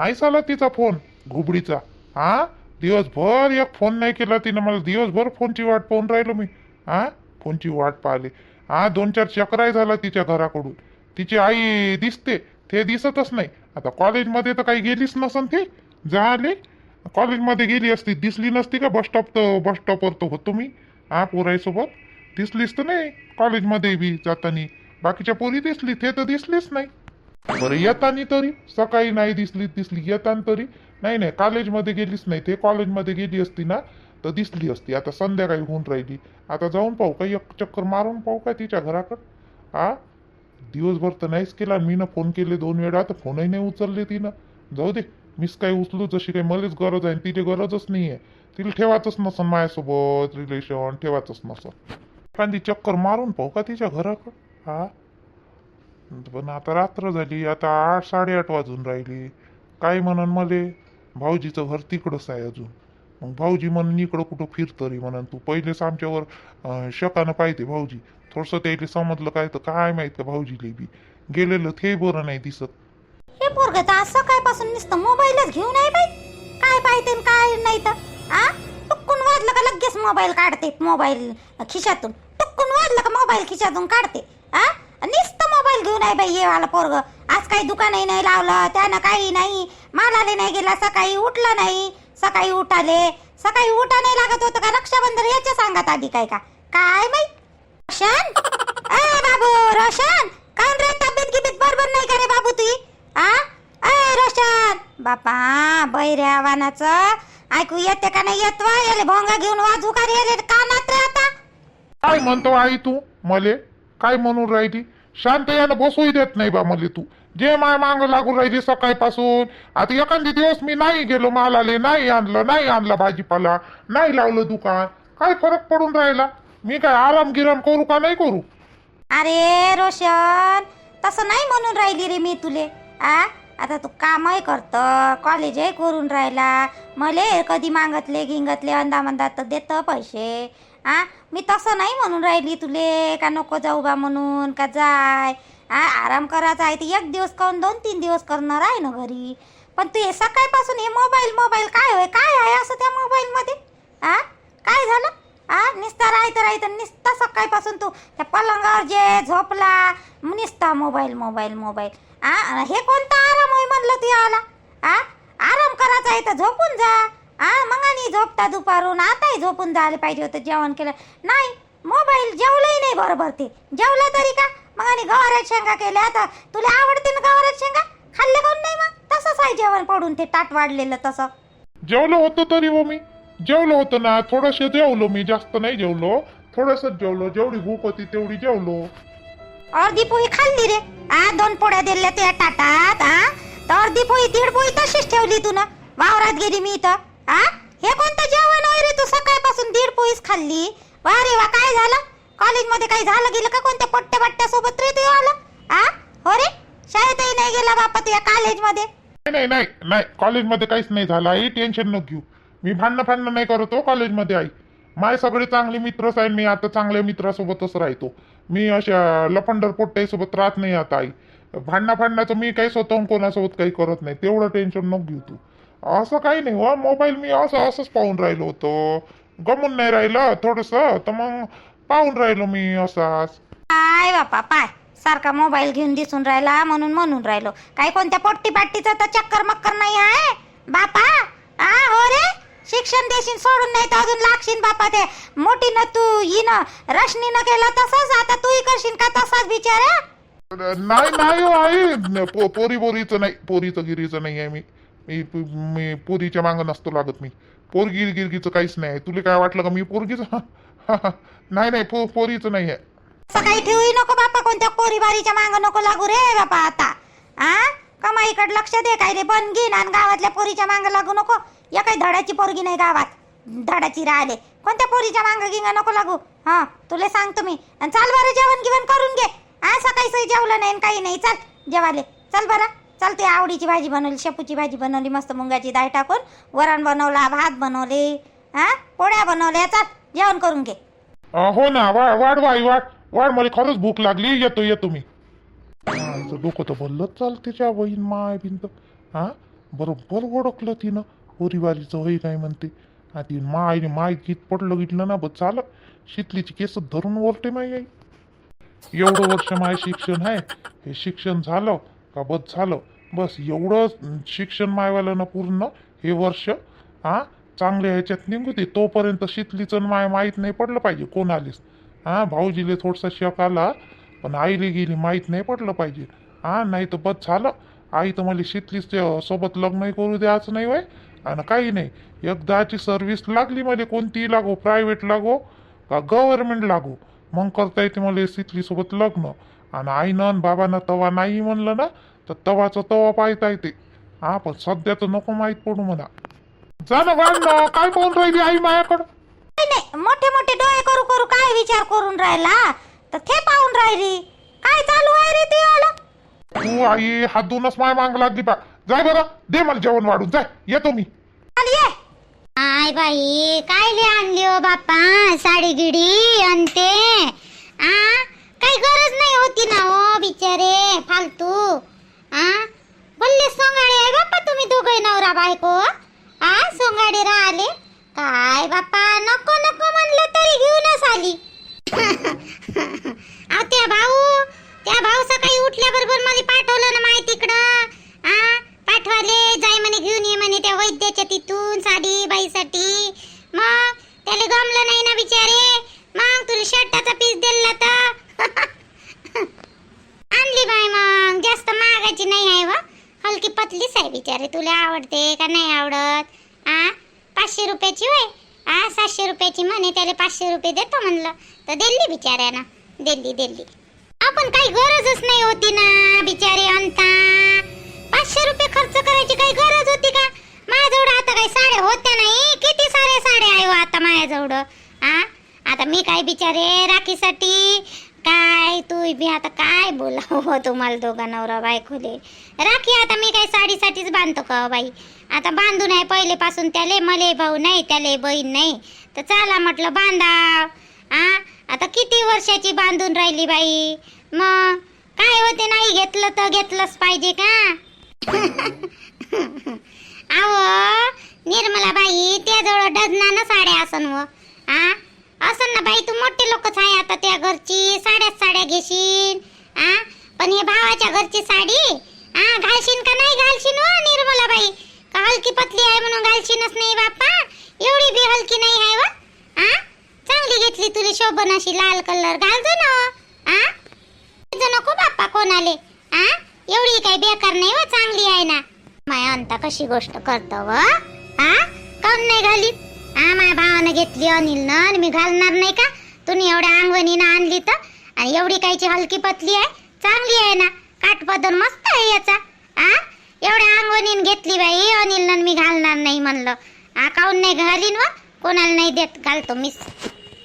नाही झाला तिचा फोन घुबडीचा. हा? दिवसभर एक फोन नाही केला तिनं मला. दिवसभर फोनची वाट पाहून राहिलो मी. हा? फोनची वाट पाहिली. हा दोन चार चक्राय झाला तिच्या घराकडून. तिची आई दिसते ते दिसतच नाही. आता कॉलेजमध्ये तर काही गेलीच नसन ती. झाले. कॉलेजमध्ये गेली असती दिसली नसती का? बस स्टॉप तर बस स्टॉपवर तर होतो मी. हा पोराईसोबत दिसलीच तर नाही कॉलेजमध्ये बी जाताना. बाकीच्या पोरी दिसली ते तर दिसलीच नाही. बरं येतानी तरी? सकाळी नाही दिसली दिसली येताना तरी? नाही नाही कॉलेजमध्ये गेलीच नाही. ते कॉलेजमध्ये गेली असती ना तर दिसली असती. आता संध्याकाळी होऊन राहिली. आता जाऊन पाहू का? एक चक्कर मारून पाहू का तिच्या घराकडं? हा दिवसभर तर नाहीच केला. मी ना फोन केले दोन वेळा तर फोनही नाही उचलले तिनं. जाऊ दे मीच काही उचलू? जशी काही मलाच गरज आहे तिची गरजच नाही आहे तिला ठेवायचंच नसन माझ्यासोबत रिलेशन ठेवायचंच नसन. एखादी चक्कर मारून पाहू का तिच्या घराकडं? हा पण आता रात्र झाली आता आठ साडेआठ वाजून राहिली. काय म्हणन मले? भाऊजीचं घर तिकडंच आहे अजून. मग भाऊजी म्हणून इकडं कुठं फिरतरी म्हणन तू. पहिलेच आमच्यावर शकानं पाहिजे भाऊजी. थोडस त्याला समजलं काय तर काय माहीत का भाऊजीले बी? गेलेलं ते बरं नाही दिसत. हे पोरग तर आज सकाळपासून नुसतं मोबाईलच घेऊन आहे बाई. काय पाहिजे काय नाही तर आ? टुक्कून वाजलं का लगेच मोबाईल काढते मोबाईल खिशातून. टुक्कून वाजलं का मोबाईल खिशातून काढते आ? नाही आहे बाई वाला पोरग. आज काही दुकानही नाही लावलं त्यानं काही नाही. मालाले नाही गेला सकाळी उठलं नाही. सकाळी उठाले. सकाळी उठा नाही लागत होतं का? रक्षाबंधन याच्या सांगत आधी काय का? काय बाई? रोशन? अय बाबू रोशन? काऊन रे तब्येत गिबेत बरोबर नाही का रे बाबू तुई? आ? अय रोशन! बापा बैऱ्या आव्हानाचं. ऐकू येते का नाही? येत वा याले भोंगा घेऊन वाजू का रे याले? कानात रे आता. काय म्हणतो आई तू? मले? काय म्हणून राहिली? शांत यानं बसूही देत नाही बा मला तू. जे माय मांग लागून राहिली सकाळपासून आता एखादी दिवस मी नाही गेलो मालाले नाही आणलं नाही आणला भाजीपाला नाही लावलं दुकान काय फरक पडून राहिला? मी काय आराम गिराम करू का नाही करू? अरे रोशन तसं नाही म्हणून राहिली रे मी तुले. आ? आता तू कामही करत कॉलेजही करून राहिला. मले कधी मागतले गिंगतले अंदामंदात तर देतं पैसे. आ? मी तसं नाही म्हणून राहिली तुले का नको जाऊ बा म्हणून का जाय? आ आराम करायचा आहे ते एक दिवस करून दोन तीन दिवस करणार आहे ना घरी. पण तू हे सकाळपासून हे मोबाईल मोबाईल काय होय? काय आहे असं त्या मोबाईलमध्ये आ? काय झालं? आ? निस्ता राहायचं राहायचं निस्ता सकाळपासून तू. त्या पलंगावर जे झोपला निस्ता मोबाईल मोबाईल मोबाईल आ? हे कोणता आराम होय म्हणलं तू आला आ? आराम करायचा आहे तर झोपून जा. आ मग आणि झोपता दुपारून. आताही झोपून जायला पाहिजे होतं जेवण केलं. नाही मोबाईल जेवलंही नाही बरोबर ते. जेवला तरी का? मग आणि गवारात शेंगा केल्या आता तुला आवडते ना गवारात शेंगा? खाल्ले कोण नाही मग? तसंच आहे जेवण पडून ते ताट वाढलेलं तसं. जेवलो होतो तरी हो मी. जेवलो होतो ना थोडंसं जेवलो मी. जास्त नाही जेवलो. थोडंसं जेवलो. जेवढी भूक होती तेवढी जेवलो. अर्धी पोळी खाल्ली रे. आ दोन पोळ्या दिल्या त्या ताटात आ? तर अर्धी पोळी दीड पोळी तशीच ठेवली तू ना. वावरात गेली मी इथं. आ? हे कोणतं जेवण होय रे तू सकाळपासून दीड पोळीस खाल्ली. वा रे वा काय झालं? कॉलेजमध्ये काही झालं गेलं का कोणत्या पट्ट्या पट्ट्या सोबत रे तू आलं? आ? हो रे शाळेतही नाही गेला बापा तुझ्या कॉलेजमध्ये. नाही नाही नाही नाही कॉलेजमध्ये काहीच नाही झालं. आई टेन्शन नको घेऊ. मी भांडणं फांडणं नाही करतो हो कॉलेजमध्ये आई. माय सगळे चांगले मित्रच आहे. मी आता चांगल्या मित्रासोबतच राहतो. मी अशा लफंडर पोट्ट्यासोबत राहत नाही आता आई. भांडणं फांडण्याचं मी काही स्वतःहून कोणासोबत काही करत नाही. तेवढं टेन्शन नको घेऊ तू. असं काही नाही हो मोबाईल मी असं असंच पाहून राहिलो होतो. गमून नाही राहिलं थोडंसं तर मग पाहून राहिलो मी असाच. काय बापा पाय. सारखा मोबाईल घेऊन दिसून राहिला म्हणून म्हणून राहिलो. काही कोणत्या पोट्टी पाट्टीचा तर चक्कर मक्कर नाही आहे? बापा आ हो रे. शिक्षण देशील सोडून नाही तर अजून लागशील बापा ते. मोठी न तू हिनं रशनीनं केलं तसंच आता तूही करशील का तसाच आहे? नाही नाही हो न- पो- पोरी पोरीचं नाही पोरीचं गिरीचं नाही आहे मी. मी मी पोरीच्या मागं नसतो लागत मी. पोरगी गिरगीचं काहीच नाही. तुला काय वाटलं का मी पोरगीचं? नाही नाही पो पोरीचं नाही आहे सकाळी ठेवू नको बापा कोणत्या पोरीबारीच्या मागं नको लागू रे बापा आता. आ? कमाईकडे लक्ष दे काय रे. बन घेईन आणि गावातल्या पोरीच्या मांग लागू नको. या काही धडाची पोरगी नाही गावात. धडाची राहिले. कोणत्या पोरीच्या मांग गिंग नको लागू? हा तुला सांगतो मी. आणि चाल बरं जेवण गिवण करून घे. आ सकाळी सही जेवलं नाही आणि काही नाही. चल जेवाले चल बरं. चालते आवडीची भाजी बनवली शेपूची भाजी बनवली मस्त मुंगाची दाळ टाकून वरण बनवला भात बनवले हा? पोळ्या बनवल्या चल जेवण करून घे. अं, हो ना वा वाढ वाई वाढ वाढ मला खरंच भूक लागली येतो येतो मी. आईचं डोकं तर बोललं चालते त्या बहीण माय भिंत हा? बरोबर ओळखलं तिनं पोरीवारीचं होई काय म्हणते? हा ती माय माय गीत पडलं गिटलं ना बस चाल. शितलीची केस धरून ओरते माई आई. एवढं वर्ष माय शिक्षण आहे हे शिक्षण झालं का बस झालं. बस एवढं शिक्षण मायवाल्यानं पूर्ण हे वर्ष हा चांगल्या ह्याच्यात निघू दे तोपर्यंत शितलीचं माय माहीत नाही पडलं पाहिजे कोणालीच हा भाऊजीले थोडसा शक आला पण आईले गेली माहीत नाही पडलं पाहिजे. हा नाही तर बस झालं. आई तर मला शितलीच सोबत लग्नही करू द्यायचं नाही वय आणि काही नाही. एकदाची सर्व्हिस लागली मला कोणतीही लागो प्रायव्हेट लागो का गव्हर्नमेंट लागो. मग करता येते मला शितलीसोबत लग्न. आणि आईनं आणि बाबानं तवा नाही म्हणलं ना तर तवाचं तवा पाहता येते. हा पण सध्या तर नको माहीत पडू म्हणा. जा ना वाढ ना काय पाहून राहिली आई माझ्याकडं नाही नाही मोठे मोठे डोळे करू करू काय विचार करून राहिला? तर ते पाहून राहिली. काय चालू आहे रे ते आलं? तू आई हात धुवूनच माय माग लागली पा जाय बरं दे मला जेवण वाढून जाय येतो मी. आली ये. आय बाई काय ले आणली हो बाप्पा? साडी गिडी आणते काही गरज नाही होती ना हो बिचारे फालतू आ बोलले सोंगाडे आहे बाप्पा तुम्ही दोघे नवरा बायको आ सोंगाडे राहिले काय बाप्पा नको नको म्हणलं तरी घेऊनच आली अहो त्या भाऊ त्या भाऊ सकाळी उठल्याबरोबर मला पाठवलं ना माहिती तिकडं आ पाठवाले जाय म्हणे घेऊन ये म्हणे त्या वैद्याच्या तिथून साडी बाईसाठी मग त्याला गमलं नाही ना बिचारे मग तुला शर्टाचा पीस दिला तर आणली बाई मग जास्त महागाची नाही आहे व हलकी अरे तुला आवडते का नाही आवडत? आ? पाचशे रुपयाची होय? आ सातशे रुपयाची म्हणे त्याला पाचशे रुपये देतो म्हणलं. तर दिल्ली बिचाऱ्यानं. दिल्ली दिल्ली. आपण काही गरजच नाही होती ना बिचारे अंता पाचशे रुपये खर्च करायची काही गरज होती का? माझ्याजवळ आता काही साड्या होत्या नाही. किती साऱ्या साड्या आहे हो आता माझ्याजवळ? आ? आता मी काय बिचारे राखीसाठी काय तू बी आता काय बोलावं? हो, तुम्हाला दोघा नवरा बायकोले. राखी आता मी काय साडीसाठीच बांधतो का हो बाई? आता बांधू नाही पहिलेपासून त्याले मले भाऊ नाही त्याले बहीण नाही. तर चला म्हटलं बांधाव. आ? आता किती वर्षाची बांधून राहिली बाई? मग? काय होते नाही घेतलं तर घेतलंच पाहिजे का? अहो निर्मला बाई त्याजवळ डजनानं साड्या असन व. असन ना बाई तू मोठे लोकच आहे आता त्या घरची. साड्याच साड्या घेशील. आ? पण हे भावाच्या घरची साडी आ घालशील का नाही घालशील? हो निर्मला बाई. का हलकी पतली आहे म्हणून घालशीनच नाही बापा एवढी बी हलकी नाही आहे व. आ? चांगली घेतली तुला शोभन अशी लाल कलर. घालतो ना हो. आ? नको बाप्पा कोणाले. आ? एवढी काही बेकार नाही व चांगली आहे ना. माय अंता कशी गोष्ट करतो व? आ? काऊन नाही घाली हा माझ्या भावानं घेतली अनिलनं आणि मी घालणार नाही का? तुम्ही एवढ्या अंगवणीनं आणली तर? आणि एवढी कायची हलकी पतली आहे? चांगली आहे ना? काठपदर मस्त आहे याचा. आ? एवढ्या अंगवणीनं घेतली बाई अनिलनं मी घालणार नाही म्हणलं. आ काऊन नाही घालीन व? कोणाला नाही देत घालतो मीच.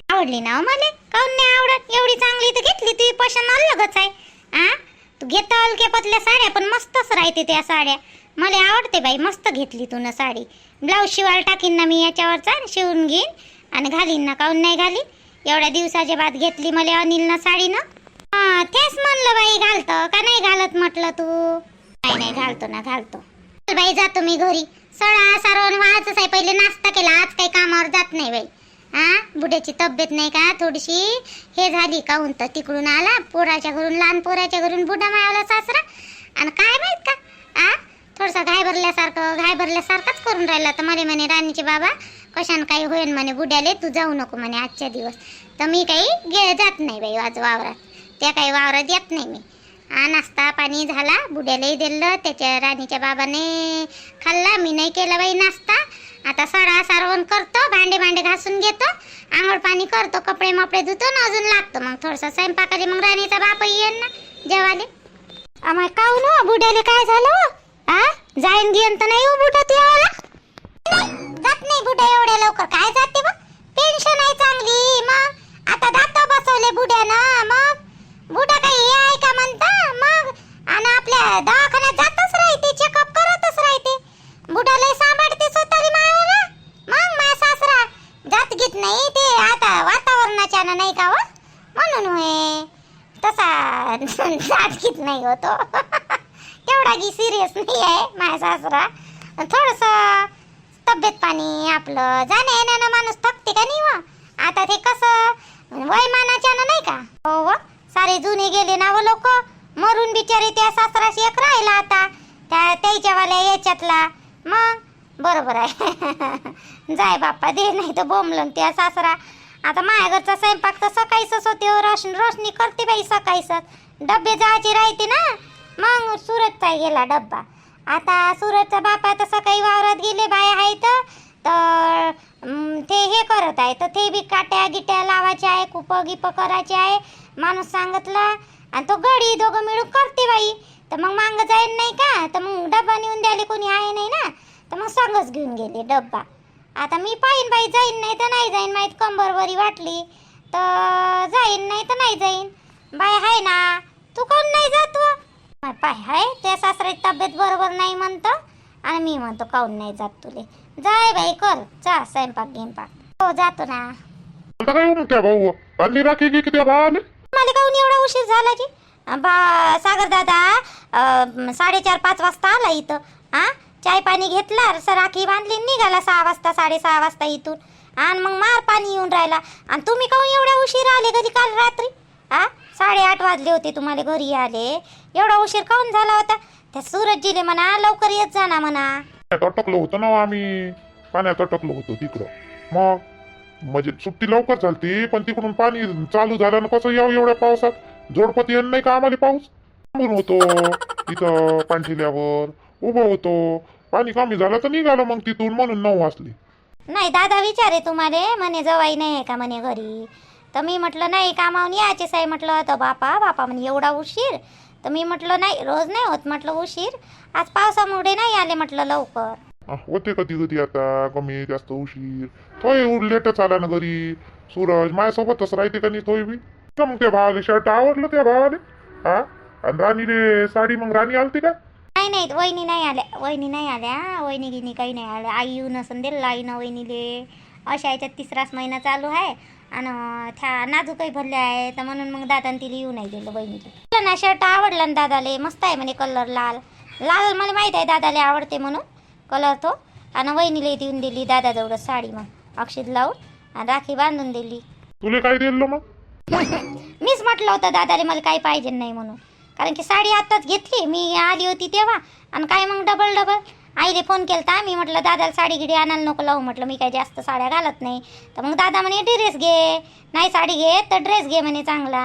आवडली ना हो मला? काऊन नाही आवडत? एवढी चांगली तर घेतली तुझी पशन अलगच आहे. आ? तू घेता हलक्या पतल्या साड्या पण मस्तच राहते त्या साड्या. मला आवडते बाई मस्त घेतली तू ना साडी. ब्लाऊज शिवायला टाकीन ना मी याच्यावरचा शिवून घेईन आणि घालीन ना काऊन नाही घालीन? एवढ्या दिवसाच्या बाद घेतली मला अनिल ना साडी ना. हा तेच म्हणलं बाई घालतं का नाही घालत म्हटलं तू? नाही नाही घालतो ना घालतो. बाई जातो मी घरी. सडा सारवण व्हायचंच आहे. पहिले नाश्ता केला आज काही कामावर जात नाही बाई. हा बुड्याची तब्येत नाही का थोडीशी? हे झाली काहून तर तिकडून आला पोराच्या घरून लहान पोराच्या घरून बुडा मायाला सासरा. आणि काय माहीत का? भरल्यासारखं करून राहिला. तर म्हणे म्हणे राणीचे बाबा कशानं काही होईन म्हणे बुड्याले तू जाऊ नको म्हणे आजच्या दिवस. तर मी काही गे जात नाही बाई आज वावरात. त्या काही वावरात येत नाही मी. हा नाश्ता पाणी झाला बुड्यालाही दिलं त्याच्या राणीच्या बाबाने खाल्ला. मी नाही केला बाई नाश्ता. आता सडा सारवण करतो भांडे भांडे घासून घेतो आंघोळ पाणी करतो कपडे मपडे धुतो ना अजून लागतो. मग थोडंसं स्वयंपाकाले मग राणीचा बापही येईल ना जेवाले. आम्हाला काऊन हो? बुड्याले काय झालं? आ? जाईन घेऊन तर नाही हो बुडा तू यावाला नाही, जात नाही बुड्या एवढ्या लवकर. काय जाते बघ. पेन्शन आहे चांगली. मग आता दात बसवले बुड्यानं मग बुडा काही हे आहे का म्हणता? मग आणि आपल्या दवाखान्यात जातच राहते चेकअप करतच राहते. बुडा लय सांभाळते स्वतःली मायाला मग माझा सासरा जात घेत नाही ते आता वातावरणाच्या नाही का हो? म्हणून होय. तसा जात घेत नाही होतो तेवढा सिरियस नाही आहे माझा सासरा थोडस तब्येत पाणी आपलं. जाण्या येण्यानं माणूस थकते का नाही व आता ते कसं? वयमानाच्यानं नाही का? हो व सारे जुने गेले ना हो व लोक. मरून बिचारे त्या सासराशी एक राहिला आता. त्या त्याच्यावाल्या याच्यातला. मग? बरोबर आहे. जाय बाप्पा दे नाही तर बोंबलं त्या सासरा. आता माझ्या स्वयंपाक तर सकाळीच होते रोशन रोशनी करते बाई सकाळीच डबे जायचे राहते ना. मग सुरतचा गेला डब्बा. आता सुरतचा बापा तर सकाळी वावरात गेले बाया आहेत. तर ते हे करत आहे तर ते बी काट्या गिट्या लावायच्या आहे कुप गिप करायचे आहे. माणूस सांगितला आणि तो गडी दोघं मिळून करते बाई. तर मग मांग जाईन नाही का? तर मग डब्बा नेऊन द्यायला कोणी आहे नाही ना? तर मग सगळंच घेऊन गेले डब्बा. आता मी पाहिन बाई जाईन नाही तर नाही जाईन माहीत कंबरवरी वाटली. तर जाईन नाही तर नाही जाईन. बाय हाय ना? तू कोण नाही जातो पाय हाय त्या सासऱ्याची तब्येत बरोबर नाही म्हणतो. आणि मी म्हणतो काऊन नाही जात तुले? जाय बाई कर. जा स्वयंपाक गिंपाक हो जातो ना. आता काय मग त्या भाऊ? आणली राखी की त्या भावाने मला काहून एवढा उशीर झाला की बा सागर दादा अं, साडेचार पाच वाजता आला इथं. हा चाय पाणी घेतला स- राखी बांधली निघाला सहा वाजता साडेसहा वाजता इथून. आणि मग मार पाणी येऊन राहिला. आणि तुम्ही काहून एवढ्या उशीर आले कधी काल रात्री? हा साडेआठ वाजले होते तुम्हाला घरी आले. एवढा उशीर काहून झाला होता? त्या सूरजजीले म्हणा लवकर येत जा ना म्हणा. पाण्यात अटकलो होतो ना आम्ही. पाण्यात अटकलो होतो तिकडं. मग? म्हणजे सुट्टी लवकर चालती पण तिकडून पाणी चालू झालं ना कसं यावं एवढ्या पावसात? जोडपती येत नाही का आम्हाला पाऊस? थांबून होतो. इथं पाणठिल्यावर उभं होतो. पाणी कमी झालं तर निघालं मग तिथून म्हणून नऊ वाजले. नाही दादा विचारे तुम्हाला म्हणे जवाई नाही आहे का म्हणे घरी? तर मी म्हटलं नाही कामावून यायचे साई म्हटलं तर बापा बापा म्हणे एवढा उशीर? तर मी म्हटलं नाही रोज नाही होत. म्हटलं उशीर? आज पावसामुळे नाही आले. म्हटलं लवकर. होते कधी कधी आता? कमी जास्त उशीर? थोय लेटच आला ना घरी. सूरज माझ्यासोबतच राहते का नाही थोय बी? का मग त्या भावाले शर्ट आवडलं त्या भावाले. हा? आणि राणीले साडी मग राणी आलती का? नाही नाही वहिनी नाही आल्या. वहिनी नाही आल्या वहिनी गिनी काही नाही आल्या. आई येऊन असं दिलं आईनं वहिनीले. अशा याच्यात तिसराच महिना चालू आहे. आणि त्या नाजूकही भरले आहे तर म्हणून मग दादाने तिला येऊ नाही दिलं बहिणीला. ना शर्ट आवडला ना दादाले. मस्त आहे म्हणे कलर लाल. लाल मला माहीत आहे दादाले आवडते म्हणून कलर तो. आणि वहिनीला देऊन दिली दादाजवळ साडी मग. अक्षित लावून आणि राखी बांधून दिली. तुले काय दिलं मग? मीच म्हटलं होतं दादाले मला काही पाहिजे नाही म्हणून. कारण की साडी आत्ताच घेतली. मी आली होती तेव्हा. आणि काय मग डबल डबल आईले फोन केलता मी म्हटलं दादाला साडी गिडी आणायला नको लावू. म्हटलं मी काही जास्त साड्या घालत नाही. तर मग दादा म्हणे ड्रेस घे. नाही साडी घे तर ड्रेस घे म्हणे चांगला.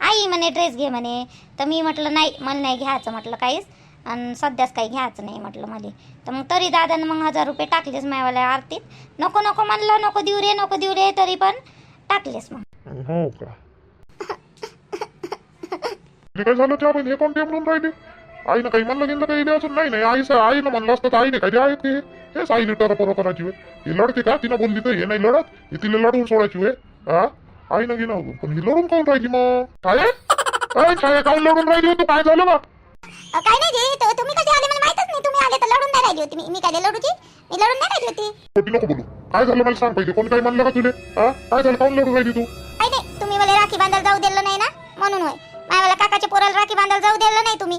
आई म्हणे ड्रेस घे म्हणे. तर मी म्हटलं नाही मला नाही घ्यायचं. म्हटलं काहीच. आणि सध्याच काही घ्यायचं नाही म्हटलं मला. तर मग तरी दादानं मग हजार रुपये टाकलेच मायवाल्या आरतीत. नको नको म्हणलं नको देऊ रे नको देऊ रे तरी पण टाकलेस मग. हो का? काय झालं त्या हे कोण टेमलून राहिले? आईनं काही म्हणलं गेलं काही अजून. नाही नाही आई आईनं म्हणलं असतं तर आईने काही आहेत हे? हेच आईने टरपरो करायची होय. ही लढते का? तिनं बोलली तर हे नाही लढत. हे तिला लढवून सोडायची होय. हा? आईनं घेणं पण ही लढून काऊन राहिली मग? काय? काय काय काऊन लढून राहिली होती? काय झालं मग? काय नाही तु- तुम्ही कधी आले मला माहितच नाही. तुम्ही आले तर लढून नाही राहिली होती मी. काय लढूची मी लढून नाही राहिली होती. खोटी नको बोलू. काय झालं मला सांग पाहिजे कोण काय म्हणलं का तुले? हा? काय झालं? काऊन लढून राहिली तू? काय नाही. तुम्ही मला राखी बांधायला जाऊ दिलं नाही ना? म्हणून होय. मायवाला काकाच्या पोराला राखी बांधायला जाऊ दिलं नाही तुम्ही.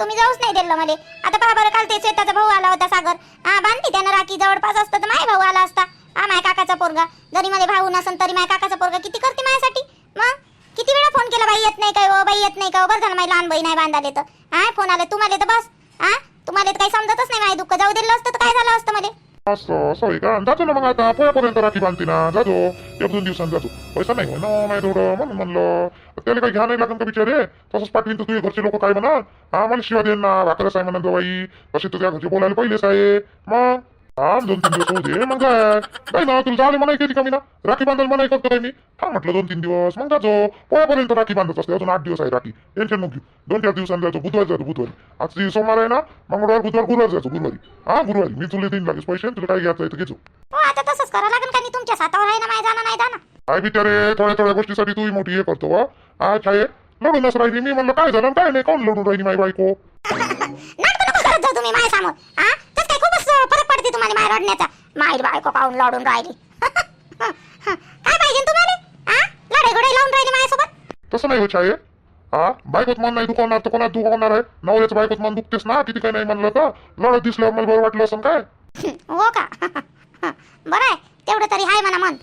तुम्ही जाऊच नाही दिलं मला. आता पहा बरं काल ते शेताचा भाऊ आला होता सागर. हा बांधली त्यानं राखी जवळपास असतं तर माय भाऊ आला असता. हा माय काकाचा पोरगा. जरी मला भाऊ नसन तरी माय काकाचा पोरगा किती करते माझ्यासाठी मग? किती वेळा फोन केला बाई येत नाही काय ओ हो? बाई येत नाही का हो? बरं झालं माझी लहान बाई नाही बांधाले तर. हा फोन आले तुम्हाला तर बस. हा तुम्हाला तर काही समजतच नाही माझे दुःख जाऊ दिलं असतं तर काय झालं असतं मला? असं असं आहे का जातो ना मग आता पोयापर्यंत राखी बांधते ना जातो एक दोन दिवसांनी जातो पैसा नाही होय ना माझ्या थोडं म्हणून म्हणलं त्याला काही घ्या नाही लागेल का बिचारे तसंच पाठवीन तर तुझे घरचे लोक काय म्हणा हा मला शिवा देईन ना भाकरच आहे म्हणा बाई तसे तुझ्या घरचे बोलायला पहिलेच आहे मग हा दोन तीन दिवस होऊ दे. मग काय? नाही ना तुला झाले मनाई किती कमी ना राखी बांधायला मनाई करतो काय मी? हा म्हटलं दोन तीन दिवस. मग जातो. पोयापर्यंत राखी बांधत असते. अजून आठ दिवस आहे राखी. टेन्शन नको घेऊ. दोन चार दिवसांनी जातो बुधवारी जातो बुधवारी. आज ती सोमवार आहे ना मंगळवार बुधवार गुरुवार जातो गुरुवारी. हा गुरुवारी. मी तुला देईन लागेल. पैसे तुला काय घ्यायचं आहे घेतो. हो आता तसंच करावं लागेल का नाही? तुमच्या सातावर आहे ना माझ्या जाणं नाही जाणं काय बिचारे थोड्या थोड्या गोष्टीसाठी तू मोठी हे करतो वा हा काय लढूनच राहिली मी. म्हणलं काय झालं? काय नाही? कोण लढून राहिली माझी बायको? नको करत जाऊ तुम्ही हा? पडते तुम्हाला माय रडण्याचा? माय बायको पाहून लढून राहिली. काय पाहिजे तुम्हाला? हा लढाई घोडाई लावून राहिली माझ्यासोबत? तसं नाही हो छाये. हा बायकोच मन नाही दुखवणार तर कोणा दुखवणार आहे? नवऱ्याचं बायकोच मन दुखतेस ना? किती काही नाही म्हणलं तर. लढत दिसल्यावर मला बरं वाटलं असं काय? हो का? बरं आहे. तेवढं तरी हाय म्हणा मन